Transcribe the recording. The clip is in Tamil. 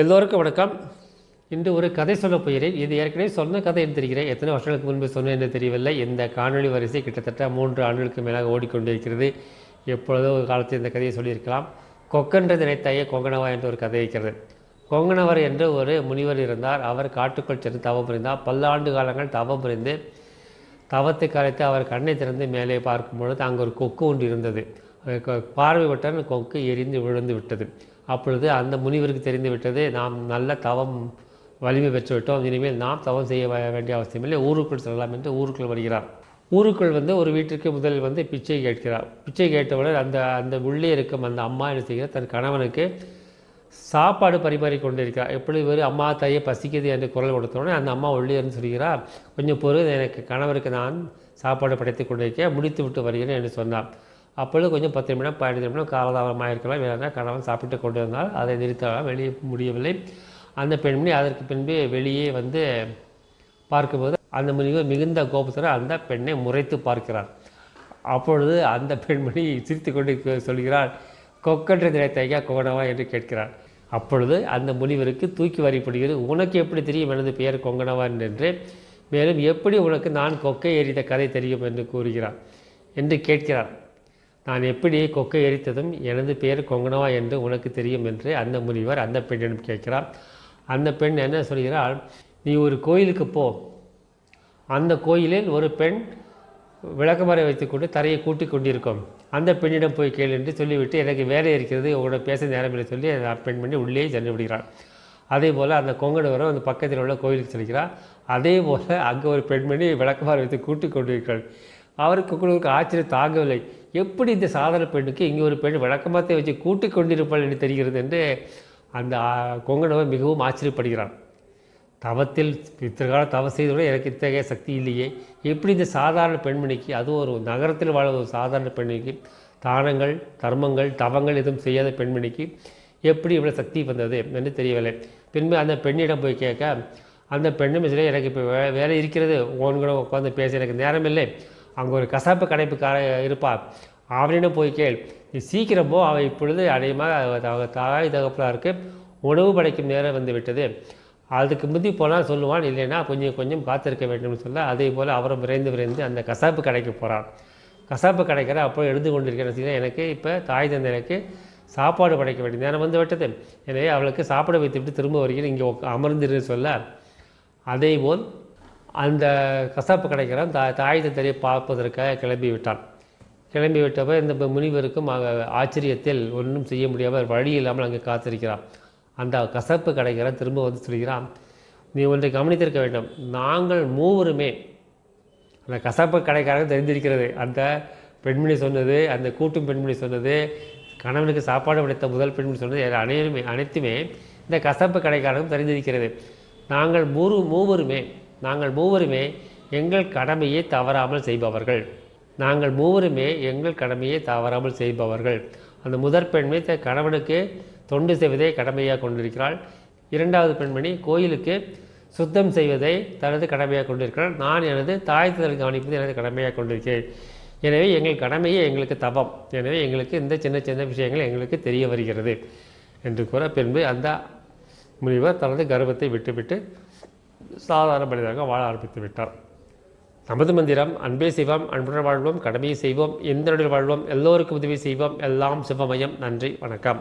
எல்லோருக்கும் வணக்கம். இன்று ஒரு கதை சொல்ல போகிறேன். இது ஏற்கனவே சொன்ன கதை என்று தெரிகிறேன். எத்தனை வருஷங்களுக்கு முன்பு சொன்னேன் என்று தெரியவில்லை. இந்த காணொளி வரிசை கிட்டத்தட்ட மூன்று ஆண்டுகளுக்கு மேலாக ஓடிக்கொண்டிருக்கிறது. எப்பொழுதோ ஒரு காலத்தில் இந்த கதையை சொல்லியிருக்கலாம். கொக்கன்றது நினைத்தாயே கொங்கனவா என்ற ஒரு கதை இருக்கிறது. கொங்கணவர் என்று ஒரு முனிவர் இருந்தார். அவர் காட்டுக்குள் சென்று தவம் புரிந்தார். பல்லாண்டு காலங்கள் தவம் புரிந்து தவத்தை கரைத்து அவர் கண்ணை திறந்து மேலே பார்க்கும் பொழுது அங்கே ஒரு கொக்கு ஒன்று இருந்தது. கொ- பார்வை விட்டால் கொக்கு எரிந்து விழுந்து விட்டது. அப்பொழுது அந்த முனிவருக்கு தெரிந்து விட்டது நாம் நல்ல தவம் வலிமை பெற்றுவிட்டோம் இனிமேல் நாம் தவம் செய்ய வே- வேண்டிய அவசியமில்லை ஊருக்குள் செல்லலாம் என்று ஊருக்குள் வருகிறார். ஊருக்குள் வந்து ஒரு வீட்டிற்கு முதலில் வந்து பிச்சை கேட்கிறார். பிச்சை கேட்டவுடன் அந்த அந்த உள்ளே இருக்கும் அந்த அம்மா என்ன செய்கிறார் தன் கணவனுக்கு சாப்பாடு பரிமாறி கொண்டிருக்கிறார். எப்படி ஒரு அம்மா தாயே பசிக்குது என்று குரல் கொடுத்தோடனே அந்த அம்மா உள்ளே இருந்து சொல்கிறார் கொஞ்சம் பொருள் எனக்கு கணவருக்கு நான் சாப்பாடு படைத்து கொண்டிருக்கேன் முடித்து விட்டு வருகிறேன் என்று சொன்னார். அப்பொழுது கொஞ்சம் பத்து நிமிடம் பதினஞ்சு நிமிடம் காலதாமமாக இருக்கலாம். வேறு கணவன் சாப்பிட்டு கொண்டு வந்தால் அதை நிறுத்தலாம். வெளியே முடியவில்லை. அந்த பெண்மணி அதற்கு பின்பு வெளியே வந்து பார்க்கும்போது அந்த முனிவர் மிகுந்த கோபத்தில் அந்த பெண்ணை முறைத்து பார்க்கிறார். அப்பொழுது அந்த பெண்மணி சிரித்து கொண்டு சொல்கிறார் கொக்கன்று நிலைத்தையா கொங்கணவா என்று கேட்கிறார். அப்பொழுது அந்த முனிவருக்கு தூக்கி வரிப்படுகிறது. உனக்கு எப்படி தெரியும் எனது பெயர் கொங்கணவன் என்று. மேலும் எப்படி உனக்கு நான் கொக்கை எறிந்த கதை தெரியும்? என்று கூறுகிறார். என்று கேட்கிறார். நான் எப்படி கொக்கை எரித்ததும் எனது பெயர் கொங்கனவா என்று உனக்கு தெரியும் என்று அந்த முனிவர் அந்த பெண்ணிடம் கேட்கிறார். அந்த பெண் என்ன சொல்கிறாள்? நீ ஒரு கோயிலுக்கு போ. அந்த கோயிலில் ஒரு பெண் விளக்கமறை வைத்துக்கொண்டு தரையை கூட்டி கொண்டிருக்கும். அந்த பெண்ணிடம் போய் கேள் என்று சொல்லிவிட்டு எனக்கு வேலை இருக்கிறது உங்களோட பேச நேரம் என்று சொல்லி அந்த பெண்மணி உள்ளே சென்று விடுகிறார் அதே போல் அந்த கொங்கடவரும் அந்த பக்கத்தில் உள்ள கோயிலுக்கு செல்கிறார். அதே போல் அங்கே ஒரு பெண்மணி விளக்கமாறு வைத்து கூட்டி கொண்டிருக்கிறாள். அவருக்கு உங்களுக்கு ஆச்சரியம் தாங்கவில்லை. எப்படி இந்த சாதாரண பெண்ணுக்கு இங்கே ஒரு பெண் விளக்கமாத்தை வச்சு கூட்டி கொண்டிருப்பாள் என்று தெரிகிறது என்று அந்த கொங்கணவன் மிகவும் ஆச்சரியப்படுகிறான். தவத்தில் இத்தனை தவம் செய்தோட எனக்கு இத்தகைய சக்தி இல்லையே. எப்படி இந்த சாதாரண பெண்மணிக்கு அதுவும் ஒரு நகரத்தில் வாழ ஒரு சாதாரண பெண்மணிக்கு தானங்கள் தர்மங்கள் தவங்கள் எதுவும் செய்யாத பெண்மணிக்கு எப்படி இவ்வளோ சக்தி வந்தது என்று தெரியவில்லை. பின்பு அந்த பெண்ணிடம் போய் கேட்க அந்த பெண்ணும் சொல்லி எனக்கு இப்போ வே வேலை இருக்கிறது. உன் கூட உட்காந்து பேச எனக்கு நேரம் இல்லை அங்கே ஒரு கசாப்பு கடைப்புக்கார இருப்பார் அவனிடம் போய் கேள். நீ சீக்கிரம் அவன் இப்பொழுது அதிகமாக அவ தாய் தகப்பலாருக்கு உணவு படைக்கும் நேரம் வந்து விட்டது. அதுக்கு முந்தி போனால் சொல்லுவான். இல்லைன்னா கொஞ்சம் கொஞ்சம் காத்திருக்க வேண்டும்னு சொல்ல அதே போல் அவரும் விரைந்து விரைந்து அந்த கசாப்பு கடைக்கு போகிறான் கசாப்பு கடைக்கிற அப்போ எழுந்து கொண்டிருக்கிறேன். எனக்கு இப்போ தாய் தந்தையருக்கு சாப்பாடு படைக்க வேண்டிய நேரம் வந்து விட்டது. எனவே அவளுக்கு சாப்பாடு வைத்துவிட்டு திரும்ப வருகிறேன். இங்கே உக்க- சொல்ல. அதே போல் அந்த கசாப்பு கடைக்கிறவன் தா தாயத்தை தெரிய பார்ப்பதற்காக கிளம்பி விட்டான் கிளம்பி விட்டப்போ இந்த முனிவருக்கும் ஆச்சரியத்தில் ஒன்றும் செய்ய முடியாமல் வழி இல்லாமல் அங்கே காத்திருக்கிறான். அந்த கசப்பு கடைக்கிறவன் திரும்ப வந்து சொல்கிறான் நீ ஒன்றை கவனித்திருக்க வேண்டும். நாங்கள் மூவருமே அந்த கசப்பு கடைக்காரங்க தெரிந்திருக்கிறது. அந்த பெண்மணி சொன்னது அந்த கூட்டும் பெண்மணி சொன்னது கணவனுக்கு சாப்பாடு படைத்த முதல் பெண்மணி சொன்னது அனைவருமே அனைத்துமே இந்த கசப்பு கடைக்காரரும் தெரிந்திருக்கிறது. நாங்கள் மூறு மூவருமே நாங்கள் மூவருமே எங்கள் கடமையை தவறாமல் செய்பவர்கள். நாங்கள் மூவருமே எங்கள் கடமையை தவறாமல் செய்பவர்கள். அந்த முதற் பெண்மணி கணவனுக்கு தொண்டு செய்வதை கடமையாக கொண்டிருக்கிறாள். இரண்டாவது பெண்மணி கோயிலுக்கு சுத்தம் செய்வதை தனது கடமையாக கொண்டிருக்கிறாள். நான் எனது தாய் தந்தை கவனிப்பது எனது கடமையாக கொண்டிருக்கிறேன். எனவே எங்கள் கடமையே எங்களுக்கு தவம். எனவே எங்களுக்கு இந்த சின்ன சின்ன விஷயங்கள் எங்களுக்கு தெரிய வருகிறது. என்று கூற பின்பு அந்த முனிவர் தனது கர்வத்தை விட்டுவிட்டு சாதாரண மனிதராக வாழ ஆரம்பித்து விட்டார். நமது மந்திரம் அன்பே செய்வோம் அன்புடன் வாழ்வோம் கடமையை செய்வோம் எந்த வாழ்வோம் எல்லோருக்கும் உதவி செய்வோம் எல்லாம் சிவமயம் நன்றி வணக்கம்.